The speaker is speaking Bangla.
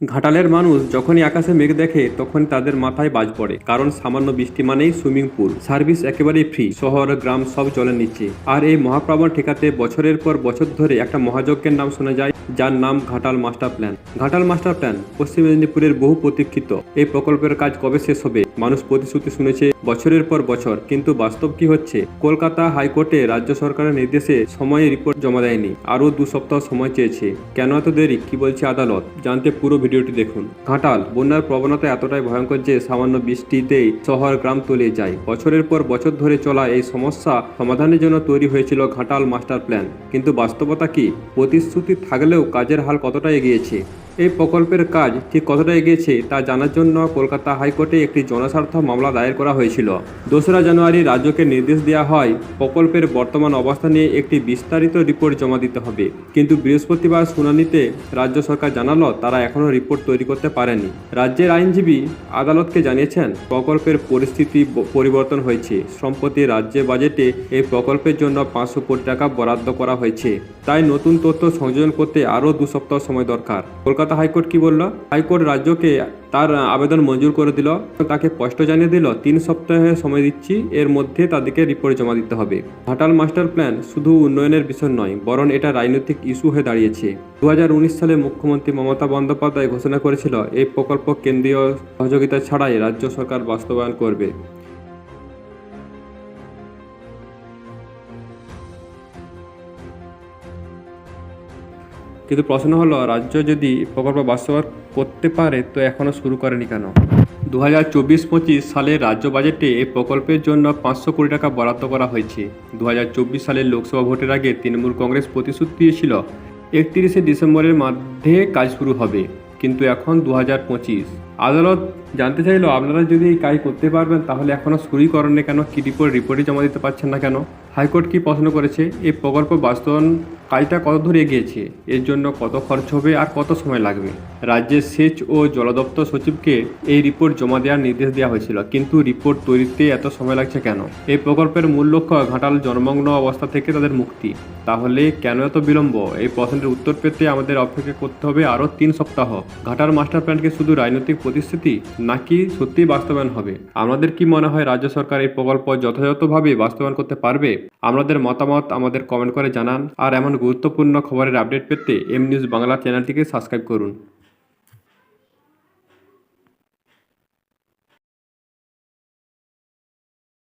ঘাটালের মানুষ যখনই আকাশে মেঘ দেখে তখন তাদের মাথায় বাজ পড়ে, কারণ সামান্য বৃষ্টি মানেই সুইমিং পুল। সার্ভিস একেবারেই ফ্রি, শহর, গ্রাম সব জলের নিচে আর এই মহাপ্লাবন ঠেকাতে বছরের পর বছর ধরে একটা মহাযজ্ঞের নাম শোনা যায় যার নাম Ghatal master plan. Ghatal master plan পশ্চিম মেদিনীপুরের বহু প্রতীক্ষিত। এই প্রকল্পের কাজ কবে শেষ হবে? মানুষ প্রতিশ্রুতি শুনেছে, বছরের পর বছর। কিন্তু বাস্তব কি হচ্ছে? কলকাতা হাইকোর্টে রাজ্য সরকারের নির্দেশে সময়ে রিপোর্ট জমা দেয়নি। আরও দু সপ্তাহ সময় চেয়েছে। কেন এত দেরি? কি বলছে আদালত? জানতে পুরো ভিডিওটি দেখুন। ঘাটাল, বন্যার প্রবণতা এতটাই ভয়ঙ্কর যে সামান্য বৃষ্টিতেই শহর গ্রাম তলিয়ে যায়। বছরের পর বছর ধরে চলা এই সমস্যা সমাধানের জন্য তৈরি হয়েছিল ঘাটাল মাস্টার প্ল্যান। কিন্তু বাস্তবতা কি? প্রতিশ্রুতি থাকলেও কাজের হাল কতটা এগিয়েছে? এই প্রকল্পের কাজ ঠিক কতটা এগিয়েছে তা জানার জন্য কলকাতা হাইকোর্টে একটি জনস্বার্থ মামলা দায়ের করা হয়েছিল। দোসরা জানুয়ারি রাজ্যকে নির্দেশ দেওয়া হয়, প্রকল্পের বর্তমান অবস্থা নিয়ে একটি বিস্তারিত রিপোর্ট জমা দিতে হবে। কিন্তু বৃহস্পতিবার শুনানিতে রাজ্য সরকার জানালো, তারা এখনও রিপোর্ট তৈরি করতে পারেনি। রাজ্যের আইনজীবী আদালতকে জানিয়েছেন, প্রকল্পের পরিস্থিতি পরিবর্তন হয়েছে। সম্প্রতি রাজ্যের বাজেটে এই প্রকল্পের জন্য পাঁচশো কোটি টাকা বরাদ্দ করা হয়েছে। তাই নতুন তথ্য সংযোজন করতে আরও দু সপ্তাহ সময় দরকার। কলকাতা হাইকোর্ট কি বলল? হাইকোর্ট রাজ্যকে তার আবেদন মঞ্জুর করে দিল। তাকে স্পষ্ট জানিয়ে দিল, তিন সপ্তাহে সময় দিচ্ছি, এর মধ্যে তাদেরকে রিপোর্ট জমা দিতে হবে। ঘাটাল মাস্টার প্ল্যান শুধু উন্নয়নের বিষয় নয়, বরং এটা রাজনৈতিক ইস্যু হয়ে দাঁড়িয়েছে। দু হাজার উনিশ সালে মুখ্যমন্ত্রী মমতা বন্দ্যোপাধ্যায় ঘোষণা করেছিল, এই প্রকল্প কেন্দ্রীয় সহযোগিতা ছাড়াই রাজ্য সরকার বাস্তবায়ন করবে। কিন্তু প্রশ্ন হলো, রাজ্য যদি প্রকল্প বাস্তবায়ন করতে পারে, তো এখনও শুরু করেনি কেন? দু হাজার চব্বিশ পঁচিশ সালের রাজ্য বাজেটে এই প্রকল্পের জন্য পাঁচশো কোটি টাকা বরাদ্দ করা হয়েছে। দু হাজার চব্বিশ সালের লোকসভা ভোটের আগে তৃণমূল কংগ্রেস প্রতিশ্রুতি দিয়েছিল, একত্রিশে ডিসেম্বরের মধ্যে কাজ শুরু হবে। কিন্তু এখন দু হাজার পঁচিশ আদালত জানতে চাইলো, আপনারা যদি এই কাজ করতে পারবেন, তাহলে এখনও শুরুই করেননি কেন? কী রিপোর্ট রিপোর্টই জমা দিতে পারছেন না কেন? হাইকোর্ট কি প্রশ্ন করেছে? এই প্রকল্প বাস্তবায়ন কাজটা কত দূর এগিয়েছে? এর জন্য কত খরচ হবে আর কত সময় লাগবে? রাজ্যের সেচ ও জলদপ্তর সচিবকে এই রিপোর্ট জমা দেওয়ার নির্দেশ দেওয়া হয়েছিল, কিন্তু রিপোর্ট তৈরিতে এত সময় লাগছে কেন? এই প্রকল্পের মূল লক্ষ্য ঘাটাল জনমগ্ন অবস্থা থেকে তাদের মুক্তি। তাহলে কেন এত বিলম্ব? এই প্রশ্নের উত্তর পেতে আমাদের অপেক্ষা করতে হবে আরও তিন সপ্তাহ। ঘাটাল মাস্টার প্ল্যানকে শুধু রাজনৈতিক প্রতিশ্রুতি নাকি সত্যি বাস্তবায়ন হবে? আমাদের কি মনে হয় রাজ্য সরকার এই প্রকল্প যথাযথভাবে বাস্তবায়ন করতে পারবে? আমাদের মতামত আমাদের কমেন্ট করে জানান। আর এমন গুরুত্বপূর্ণ খবরের আপডেট পেতে এম নিউজ বাংলা চ্যানেলটিকে সাবস্ক্রাইব করুন।